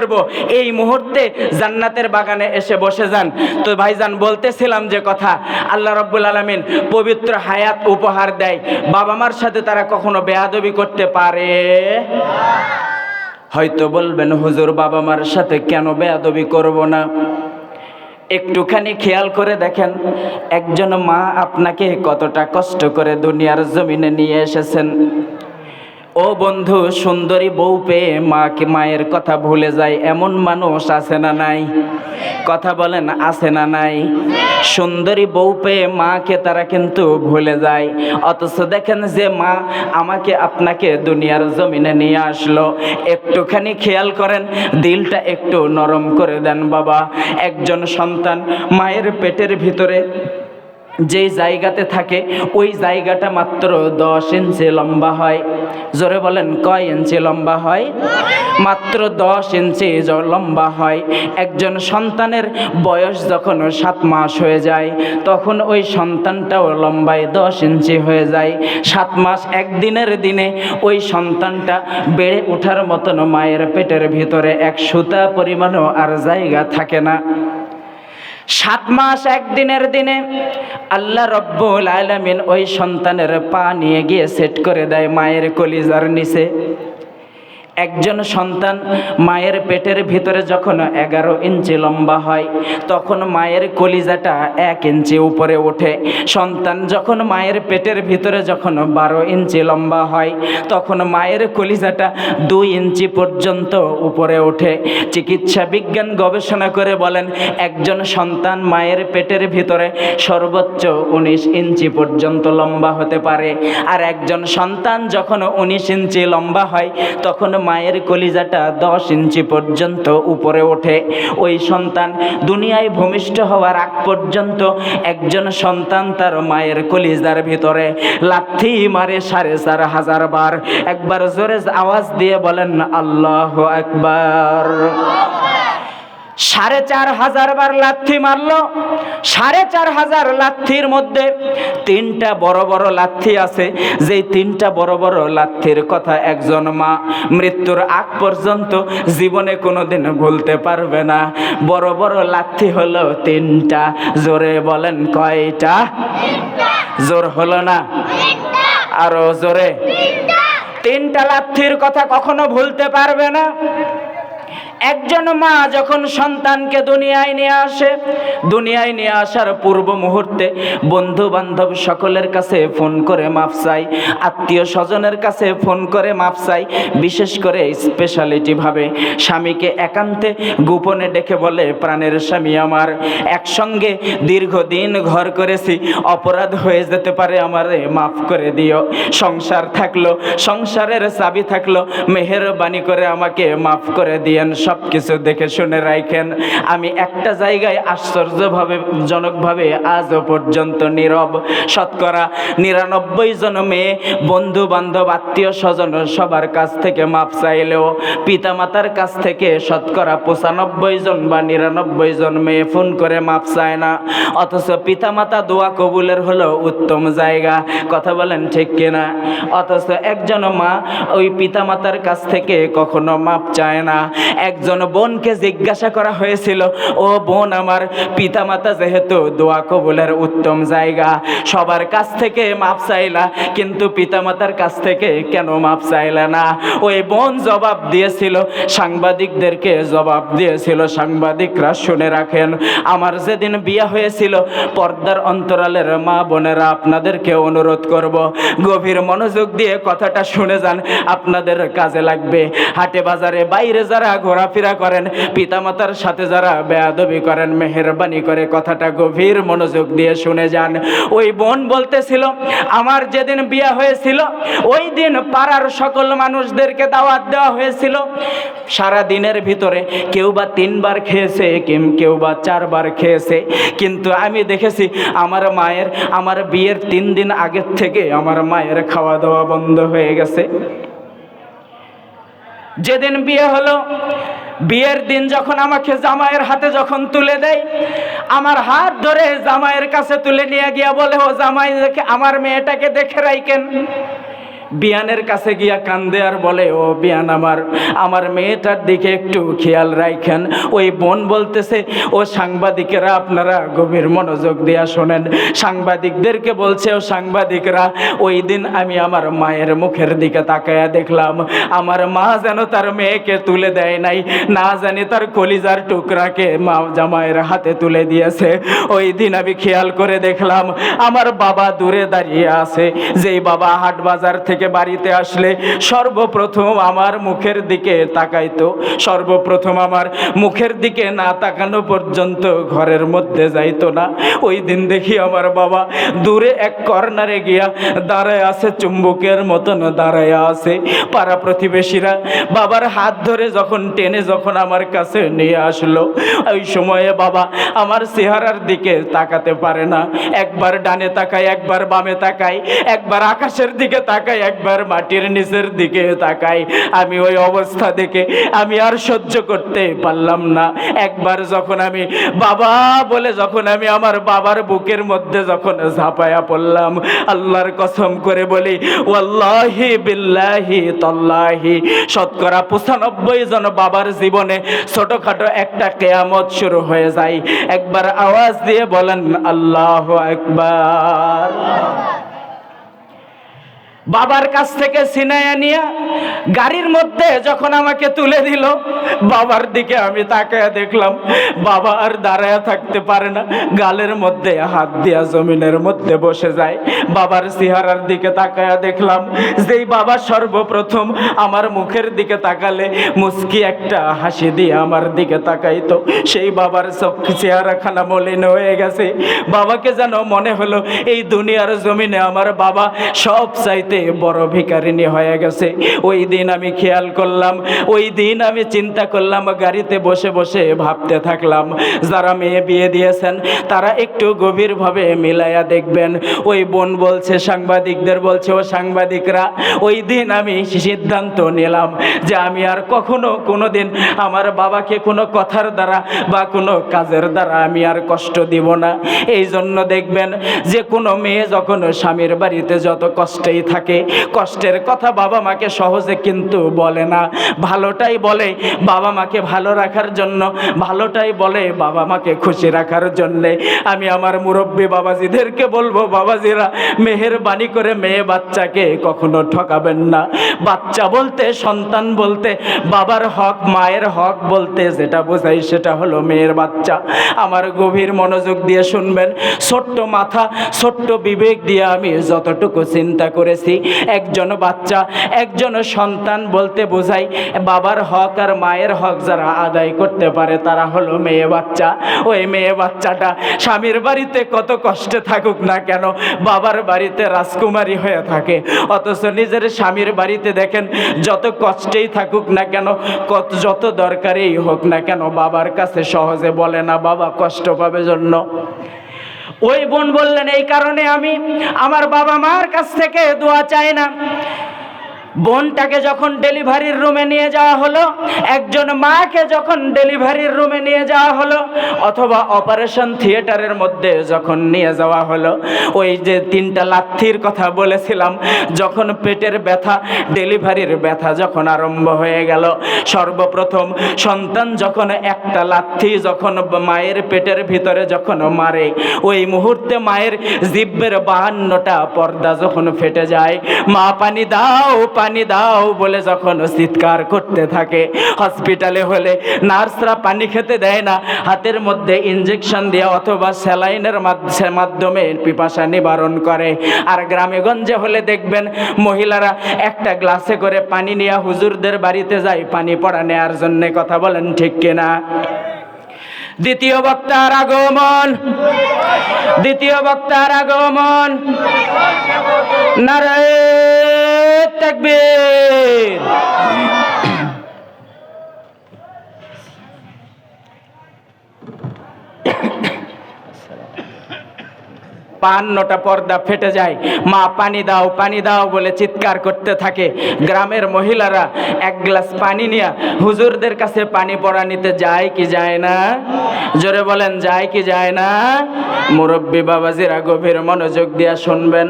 করব এই মুহূর্তে জান্নাতের বাগানে এসে বসে যান। তো ভাইজান, বলতেছিলাম যে কথা, আল্লাহ রব্বুল আলমিন পবিত্র হায়াত উপহার দেয়। বাবা মার সাথে তারা কখনো বেয়াদবি করতে পারে? হয়তো বলবেন, হুজুর বাবা মার সাথে কেন বেয়াদবি করব না? একটুখানি খেয়াল করে দেখেন, একজন মা আপনাকে কতটা কষ্ট করে দুনিয়ার জমিনে নিয়ে এসেছেন। ও বন্ধু, সুন্দরী বউ পেয়ে মাকে মায়ের কথা ভুলে যায়, এমন মানুষ আছে না নাই? কথা বলেন, আছে না নাই? সুন্দরী বউ পেয়ে মাকে তারা কিন্তু ভুলে যায়। অথচ দেখেন যে মা আমাকে আপনাকে দুনিয়ার জমিনে নিয়ে আসলো। একটুখানি খেয়াল করেন, দিলটা একটু নরম করে দেন বাবা। একজন সন্তান মায়ের পেটের ভিতরে যেই জায়গাতে থাকে, ওই জায়গাটা মাত্র দশ ইঞ্চি লম্বা হয়। জোরে বলেন, কয় ইঞ্চি লম্বা হয়? মাত্র দশ ইঞ্চি লম্বা হয়। একজন সন্তানের বয়স যখন সাত মাস হয়ে যায়, তখন ওই সন্তানটাও লম্বায় দশ ইঞ্চি হয়ে যায়। সাত মাস একদিনের দিনে ওই সন্তানটা বেড়ে ওঠার মতন মায়ের পেটের ভিতরে এক সুতা পরিমাণও আর জায়গা থাকে না। সাত মাস একদিনের দিনে আল্লাহ রব্বুল আলমিন ওই সন্তানের পা নিয়ে গিয়ে সেট করে দেয় মায়ের কলিজার নিচে। একজন সন্তান মায়ের পেটের ভিতরে যখন এগারো ইঞ্চি লম্বা হয়, তখন মায়ের কলিজাটা এক ইঞ্চি উপরে ওঠে। সন্তান যখন মায়ের পেটের ভিতরে যখন বারো ইঞ্চি লম্বা হয়, তখন মায়ের কলিজাটা দুই ইঞ্চি পর্যন্ত উপরে ওঠে। চিকিৎসা বিজ্ঞান গবেষণা করে বলেন, একজন সন্তান মায়ের পেটের ভিতরে সর্বোচ্চ উনিশ ইঞ্চি পর্যন্ত লম্বা হতে পারে। আর একজন সন্তান যখন উনিশ ইঞ্চি লম্বা হয়, তখন মায়ের কলিজাটা দশ ইঞ্চি পর্যন্ত উপরে ওঠে। ওই সন্তান দুনিয়ায় ভূমিষ্ঠ হওয়ার আগ পর্যন্ত একজন সন্তান তার মায়ের কলিজার ভিতরে। লাথি মারে সাড়ে চার হাজার বার। একবার জোরে আওয়াজ দিয়ে বলেন, আল্লাহ একবার সাড়ে চার হাজার বার লাথি মারলো। সাড়ে চার হাজার লাথির মধ্যে তিনটা বড় বড় লাথি আছে। যেই তিনটা বড় বড় লাথির কথা একজন মা মৃত্যুর আগ পর্যন্ত জীবনে কোনোদিন ভুলতে পারবে না। বড় বড় লাথি হলো তিনটা। জোরে বলেন কয়টা? জোর হলো না? আরও জোরে। তিনটা লাথির কথা কখনো ভুলতে পারবে না। একজন মা যখন সন্তানকে দুনিয়ায় নিয়ে আসে, দুনিয়ায় নিয়ে আসার পূর্ব মুহূর্তে বন্ধু বান্ধব সকলের কাছে ফোন করে মাপ চাই, আত্মীয় স্বজনের কাছে ফোন করে মাপ চাই, বিশেষ করে স্পেশালিটি ভাবে। স্বামীকে একান্তে গোপনে ডেকে বলে, প্রাণের স্বামী আমার, একসঙ্গে দীর্ঘদিন ঘর করেছি, অপরাধ হয়ে যেতে পারে আমারে, মাফ করে দিও। সংসার থাকল, সংসারের চাবি থাকল, মেহেরবানি করে আমাকে মাফ করে দিয়েন সব কিছু দেখে শুনে রাখেন আমি একটা জায়গায় আশ্চর্যভাবে, জনকভাবে আজও পর্যন্ত নীরব, শতকরা নিরানব্বই জন মেয়ে বন্ধু বান্ধব আত্মীয় স্বজন সবার কাছ থেকে মাপ চাইলেও পিতামাতার কাছ থেকে শতকরা পঁচানব্বই জন বা নিরানব্বই জন মেয়ে ফোন করে মাপ চায় না। অথচ পিতামাতা দোয়া কবুলের হলো উত্তম জায়গা, কথা বলেন ঠিক কিনা? অথচ একজন মা ওই পিতামাতার কাছ থেকে কখনো মাপ চায় না। একজন বোনকে জিজ্ঞাসা করা হয়েছিল, ও বোন, আমার পিতামাতা যেহেতু দোয়া কবুলের উত্তম জায়গা, সবার কাছ থেকে মাপ চাইলা, কিন্তু পিতামাতার কাছ থেকে কেন মাপ চাইলা না? ওই বোন জবাব দিয়েছিল, সাংবাদিকদেরকে জবাব দিয়েছিল, সাংবাদিকরা শুনে রাখেন, আমার যেদিন বিয়ে হয়েছিল, পর্দার অন্তরালের মা বোনেরা আপনাদেরকে অনুরোধ করব, গভীর মনোযোগ দিয়ে কথাটা শুনে যান, আপনাদের কাজে লাগবে। হাটে বাজারে বাইরে যারা ঘোরাফেরা করেন। পিতামাতার সাথে যারা বেয়াদবি করেন, মেহরবানি করে কথাটা গভীর মনোযোগ দিয়ে শুনে যান। ওই বোন বলতেছিল, আমার যেদিন বিয়ে হয়েছিল, ওই দিন পাড়ার সকল মানুষদেরকে দাওয়াত দেওয়া হয়েছিল। সারা দিনের ভিতরে কেউ বা তিনবার খেয়েছে, কিম- কেউ বা চারবার খেয়েছে। কিন্তু আমি দেখেছি, আমার মায়ের, আমার বিয়ের তিন দিন আগের থেকে আমার মায়ের খাওয়া দাওয়া বন্ধ হয়ে গেছে। যেদিন বিয়ে হলো, বিয়ের দিন যখন আমাকে জামাইয়ের হাতে যখন তুলে দেয়, আমার হাত ধরে জামাইয়ের কাছে তুলে নিয়ে গিয়া বলে, ও জামাই দেখে আমার মেয়েটাকে দেখে রাইকেন বিয়ানের কাছে গিয়া কান্দে আর বলে, ও বিয়ান আমার আমার মেয়েটার দিকে একটু খেয়াল রাখেন ওই বোন বলতেছে, ও সাংবাদিকেরা, আপনারা গভীর মনোযোগ দিয়া শোনেন। সাংবাদিকদেরকে বলছে, ও সাংবাদিকরা, ওই দিন আমি আমার মায়ের মুখের দিকে তাকায়া দেখলাম। আমার মা যেন তার মেয়েকে তুলে দেয় নাই, না জানি তার কলিজার টুকরাকে মা জামাইয়ের হাতে তুলে দিয়েছে। ওই দিন আমি খেয়াল করে দেখলাম, আমার বাবা দূরে দাঁড়িয়ে আছে। যেই বাবা হাট বাজার থেকে বাড়িতে আসলে সর্বপ্রথম আমার মুখের দিকে তাকাইতো। সর্বপ্রথম আমার মুখের দিকে না তাকানো পর্যন্ত ঘরের মধ্যে যাইতো না। ওই দিন দেখি আমার বাবা দূরে এক কর্নারে গিয়া দাঁড়ায় আছে, চুম্বকের মতন দাঁড়ায় আছে। পাড়া প্রতিবেশীরা বাবার হাত ধরে যখন টেনে যখন আমার কাছে নিয়ে আসলো, ওই সময়ে বাবা আমার চেহারার দিকে তাকাতে পারে না। একবার ডানে তাকায়, একবার বামে তাকায়, একবার আকাশের দিকে তাকায় একবার মাটির নিচের দিকে তাকাই, আমি ওই অবস্থা দেখে আমি আর সহ্য করতে পারলাম না। একবার যখন আমি বাবা বলে যখন আমি আমার বাবার বুকের মধ্যে যখন ঝাঁপায়া পড়লাম, আল্লাহর কসম করে বলি, ওয়াল্লাহি বিল্লাহি তল্লাহি। শতকরা পঁচানব্বই জন বাবার জীবনে ছোটখাটো একটা কেয়ামত শুরু হয়ে যায়। একবার আওয়াজ দিয়ে বলেন, আল্লাহ একবার বাবার কাছ থেকে সিনায়া নিয়ে গাড়ির মধ্যে যখন আমাকে তুলে দিল, বাবার দিকে আমি তাকায়া দেখলাম, বাবা আর দাঁড়ায়া থাকতে পারে না। গালের মধ্যে, হাত দিয়া জমিনের মধ্যে বসে যায়। বাবার চেহারার দিকে তাকায় দেখলাম, যেই বাবা সর্বপ্রথম আমার মুখের দিকে তাকালে মুস্কি একটা হাসি দিয়ে আমার দিকে তাকাইতো। সেই বাবার চোখ চেহারাখানা মলিন হয়ে গেছে। বাবাকে যেন মনে হলো, এই দুনিয়ার জমিনে আমার বাবা সব চাইতে বড় ভিকারিনী হয়ে গেছে। ওই দিন আমি খেয়াল করলাম, ওই দিন আমি চিন্তা করলাম, গাড়িতে বসে বসে ভাবতে থাকলাম, যারা মেয়ে বিয়ে দিয়েছেন, তারা একটু গভীরভাবে মিলাইয়া দেখবেন। ওই বোন বলছে, সাংবাদিকদের বলছে, ও সাংবাদিকরা, ওই দিন আমি সিদ্ধান্ত নিলাম যে আমি আর কখনো কোনো দিন আমার বাবাকে কোনো কথার দ্বারা বা কোনো কাজের দ্বারা আমি আর কষ্ট দিব না। এই জন্য দেখবেন যে কোনো মেয়ে যখন স্বামীর বাড়িতে যত কষ্টেই থাকে কষ্টের কথা বাবা মাকে সহজে কিন্তু বলে না। ভালোটাই বলে বাবা মাকে ভালো রাখার জন্য, ভালোটাই বলে বাবা মাকে খুশি রাখার জন্যে। আমি আমার মুরব্বী বাবাজিদেরকে বলব, বাবাজিরা, মেহেরবানি করে মেয়ে বাচ্চাকে কখনো ঠকাবেন না। বাচ্চা বলতে, সন্তান বলতে, বাবার হক, মায়ের হক বলতে যেটা বোঝাই সেটা হলো মেয়ের বাচ্চা। আমার গভীর মনোযোগ দিয়ে শুনবেন, ছোট্ট মাথা, ছোট্ট বিবেক দিয়ে আমি যতটুকু চিন্তা করেছি একজন বাচ্চা, একজন সন্তান বলতে বোঝাই বাবার হক আর মায়ের হক যারা আদায় করতে পারে তারা হলো মেয়ে বাচ্চা। ওই মেয়ে বাচ্চাটা স্বামীর বাড়িতে কত কষ্টে থাকুক না কেন, বাবার বাড়িতে রাজকুমারী হয়ে থাকে। অথচ নিজের স্বামীর বাড়িতে দেখেন, যত কষ্টেই থাকুক না কেন, কত, যত দরকারেই হোক না কেন, বাবার কাছে সহজে বলে না, বাবা কষ্ট পাবে জন্য। ওই বোন বললেন এই কারণে আমি আমার বাবা মার কাছ থেকে দোয়া চাই না। বোনটাকে যখন ডেলিভারির রুমে নিয়ে যাওয়া হলো, একজন মাকে যখন ডেলিভারির রুমে নিয়ে যাওয়া হলো, অথবা অপারেশন থিয়েটারের মধ্যে যখন নিয়ে যাওয়া হলো, ওই যে তিনটা লাথির কথা বলেছিলাম, যখন পেটের ব্যথা, ডেলিভারির ব্যথা যখন আরম্ভ হয়ে গেল, সর্বপ্রথম সন্তান যখন একটা লাথি যখন মায়ের পেটের ভিতরে যখন মারে, ওই মুহূর্তে মায়ের জিব্বের বাহান্নটা পর্দা যখন ফেটে যায়, মা, পানি দাও পানি দাও বলে যখন চিৎকার করতে থাকে, হসপিটালে হলে নার্সরা পানি খেতে দেয় না। হাতের মধ্যে ইঞ্জেকশন দিয়ে অথবা স্যালাইনের মাধ্যমে পিপাসা নিবারণ করে। আর গ্রামে গঞ্জে হলে দেখবেন মহিলারা একটা গ্লাসে করে পানি নিয়ে হুজুরদের বাড়িতে যায়, পানি পড়া নেওয়ার জন্য কথা বলেন ঠিক কিনা? দ্বিতীয় বক্তার আগমন। দ্বিতীয় বক্তার আগমন। নারায় তাকবীর পান্নটা পর্দা ফেটে যায়। মা, পানি দাও পানি দাও বলে চিৎকার করতে থাকে। গ্রামের মহিলারা এক গ্লাস পানি নিয়ে হুজুরদের কাছে পানি পড়া নিতে যায় কি যায় না? জোরে বলেন, যায় কি যায় না? মুরব্বী বাবাজিরা গভীর মনোযোগ দিয়া শুনবেন।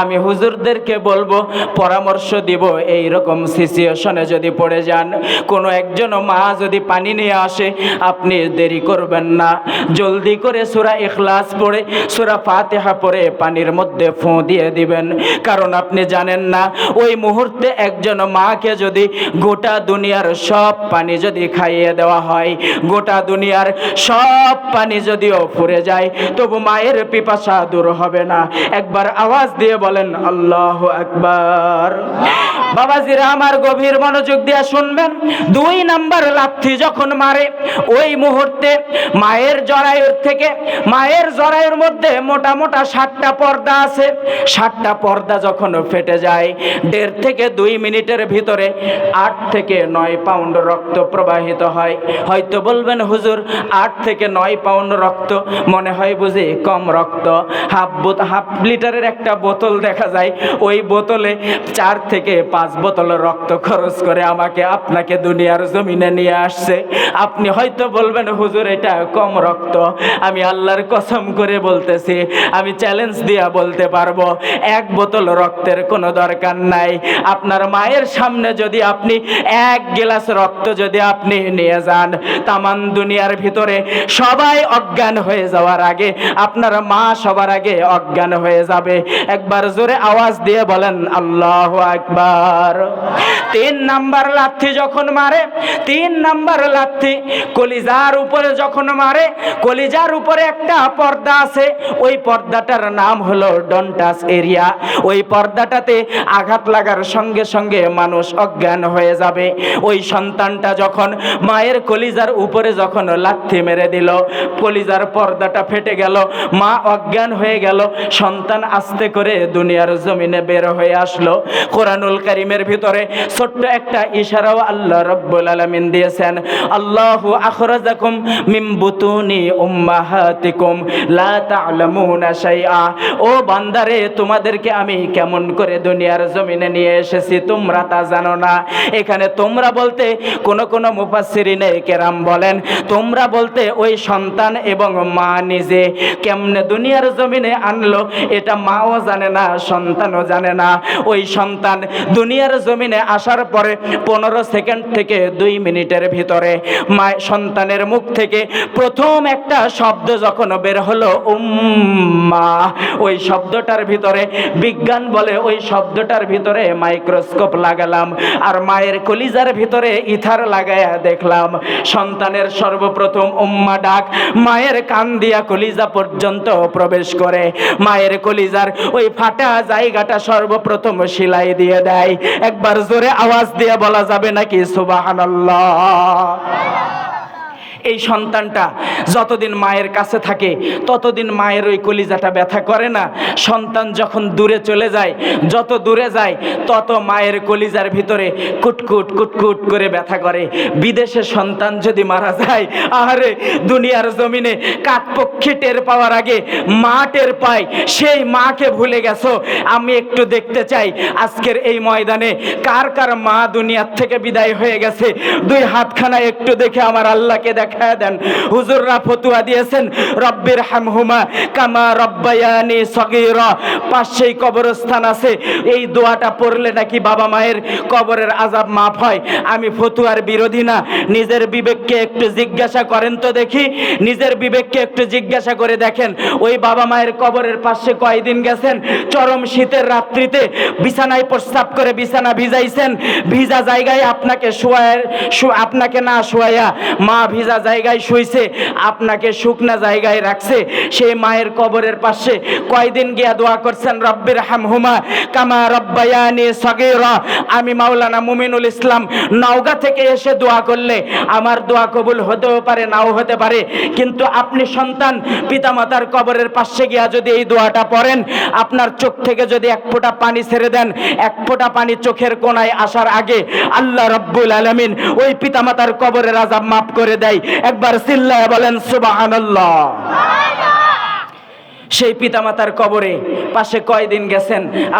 আমি হুজুরদেরকে বলব, পরামর্শ দিব এই রকম সিচুয়েশনে যদি পড়ে যান। কোনো একজন মা যদি পানি নিয়ে আসে, আপনি দেরি করবেন না। জলদি করে সুরা ইখলাস পড়ে, সুরা ফাতেহা পড়ে পানির মধ্যে ফোঁ দিয়ে দিবেন। কারণ আপনি জানেন না, ওই মুহূর্তে একজন মাকে যদি গোটা দুনিয়ার সব পানি যদি খাইয়ে দেওয়া হয়, গোটা দুনিয়ার সব পানি যদিও ফুরে যায়, তবু মায়ের পিপাসা দূর হবে না। একবার আওয়াজ দিয়ে বলেন, আল্লাহ একবার বাবাজিরা আমার গভীর মনোযোগ দিয়ে শুনবেন। দুই নাম্বার লাথি যখন মারে, ওই মুহূর্তে মায়ের জরায়ুর থেকে, মায়ের জরায়ুর মধ্যে মোটা মোটা ষাটটা পর্দা আছে। ষাটটা পর্দা যখন ফেটে যায়, দেড় থেকে দুই মিনিটের ভিতরে আট থেকে নয় পাউন্ড রক্ত প্রবাহিত হয়। হয়তো বলবেন, হুজুর, আট থেকে নয় পাউন্ড রক্ত? মনে হয় বুঝি কম রক্ত। হাফ হাফ লিটারের একটা বোতল দেখা যায়। ওই বোতলে চার থেকে পাঁচ বোতল রক্ত খরচ করে আমাকে, আপনাকে দুনিয়ার জমিনে নিয়ে আসছে। আপনি হয়তো বলবেন, হুজুর, এটা কম রক্ত। আমি আল্লাহর কসম করে বলতেছি, আমি চ্যালেঞ্জ দিয়া বলতে পারব, এক বোতল রক্তের কোনো দরকার নাই। আপনার মায়ের সামনে যদি আপনি এক গিলাস রক্ত যদি আপনি নিয়ে যান তামান দুনিয়ার ভিতরে সবাই অজ্ঞান হয়ে যাওয়ার আগে, আপনার মা সবার আগে অজ্ঞান হয়ে যাবে। একবার জোরে আওয়াজ দিয়ে বলেন, আল্লাহ একবার তিন নাম্বার লাথি যখন মারে, তিন নাম্বার লাথি কলিজার উপরে যখন মারে, কলিজার উপরে একটা পর্দা আছে, ওই পর্দাটার নাম হলো ডন্টাস এরিয়া। ওই পর্দাটাতে আঘাত লাগার সঙ্গে সঙ্গে মানুষ অজ্ঞান হয়ে যাবে। ওই সন্তানটা যখন মায়ের কলিজার উপরে যখন লাথি মেরে দিল, কলিজার পর্দাটা ফেটে গেল, মা অজ্ঞান হয়ে গেল, সন্তান আস্তে করে দুনিয়ার জমিনে বের হয়ে আসলো। কোরআনুল কারিমের ভিতরে ছোট্ট একটা ইশারাও আল্লাহ রব্বুল আলামিন দিয়েছেন, আল্লাহু আখরাজাকুম মিন বুতুনি উম্মাহাতিকুম, লা তা'লামুনা শাইআ। ও বান্দারে, তোমাদেরকে আমি কেমন করে দুনিয়ার জমিনে নিয়ে এসেছি তোমরা তা জানো না। এখানে তোমরা বলতে কোন কোন মুফাসসিরিনে কেরাম বলেন, তোমরা বলতে ওই সন্তান এবং মা নিজে কেমনে দুনিয়ার জমিনে আনলো, এটা মাও জানে না, সন্তানও জানে না। ওই সন্তান দুনিয়ার জমিনে আসার পরে পনেরো সেকেন্ড থেকে দুই মিনিটের ভিতরে মা সন্তানের মুখ থেকে প্রথম একটা শব্দ যখন বের হলো, উম্মা, ওই শব্দটার ভিতরে বিজ্ঞান বলে ওই শব্দটার ভিতরে মাইক্রোস্কোপ লাগালাম আর মায়ের কলিজার ভিতরে ইথার লাগায়া দেখলাম। সন্তানের সর্বপ্রথম উম্মা ডাক, মায়ের কান দিয়া কলিজা পর্যন্ত প্রবেশ করে। মায়ের কলিজার ওই ফাটা জায়গাটা সর্বপ্রথম সেলাই দিয়ে দেয়। একবার জোরে আওয়াজ দিয়ে বলা যাবে নাকি সুবহানাল্লাহ? এই সন্তানটা যতদিন মায়ের কাছে থাকে, ততদিন মায়ের ওই কলিজাটা ব্যথা করে না। সন্তান যখন দূরে চলে যায়, যত দূরে যায়, তত মায়ের কলিজার ভিতরে কুটকুট কুটকুট করে ব্যথা করে। বিদেশে সন্তান যদি মারা যায় আরে দুনিয়ার জমিনে কাকপক্ষী টের পাওয়ার আগে মা টের পায়, সেই মাকে ভুলে গেছো? আমি একটু দেখতে চাই, আজকের এই ময়দানে কার কার মা দুনিয়ার থেকে বিদায় হয়ে গেছে? দুই হাতখানা একটু দেখে আমার আল্লাহকে দেখায় দেন। হুজুররা ফতুয়া দিয়েছেন, রব্বির হামহুমা কামা রব্বায়ানি সগীরা। পাশেই কবরস্থান আছে। এই দোয়াটা পড়লে নাকি বাবা মায়ের কবরের আজাব মাফ হয়। আমি ফতুয়ার বিরোধী না। নিজের বিবেককে একটু জিজ্ঞাসা করেন তো দেখি। নিজের বিবেককে একটু জিজ্ঞাসা করে দেখেন। ওই বাবা মায়ের কবরের পাশে কয়দিন গেছেন? চরম শীতের রাত্রিতে বিছানায় প্রস্তাব করে বিছানা ভিজাইছেন। ভিজা জায়গায় আপনাকে শোয়ায় আপনাকে না শোয়াইয়া মা ভিজা জায়গায় শুইছে, আপনাকে শুকনা জায়গায় রাখছে। সেই মায়ের কবরের পাশে কয়দিন গিয়া দোয়া করছেন, রব্বির হামহুমা কামা রব্বায়ানি সগীরা। আমি মাওলানা মুমিনুল ইসলাম নওগাঁ থেকে এসে দোয়া করলে আমার দোয়া কবুল হতেও পারে, নাও হতে পারে। কিন্তু আপনি সন্তান, পিতামাতার কবরের পাশে গিয়া যদি এই দোয়াটা পড়েন, আপনার চোখ থেকে যদি এক ফোঁটা পানি ছেড়ে দেন, এক ফোঁটা পানি চোখের কোনায় আসার আগে আল্লাহ রব্বুল আলমিন ওই পিতামাতার কবরের আজাব মাফ করে দেয়। একবার চিল্লায় বলেন সুবহানাল্লাহ। সেই পিতামাতার কবরে পাশে কয়দিন গেছেন?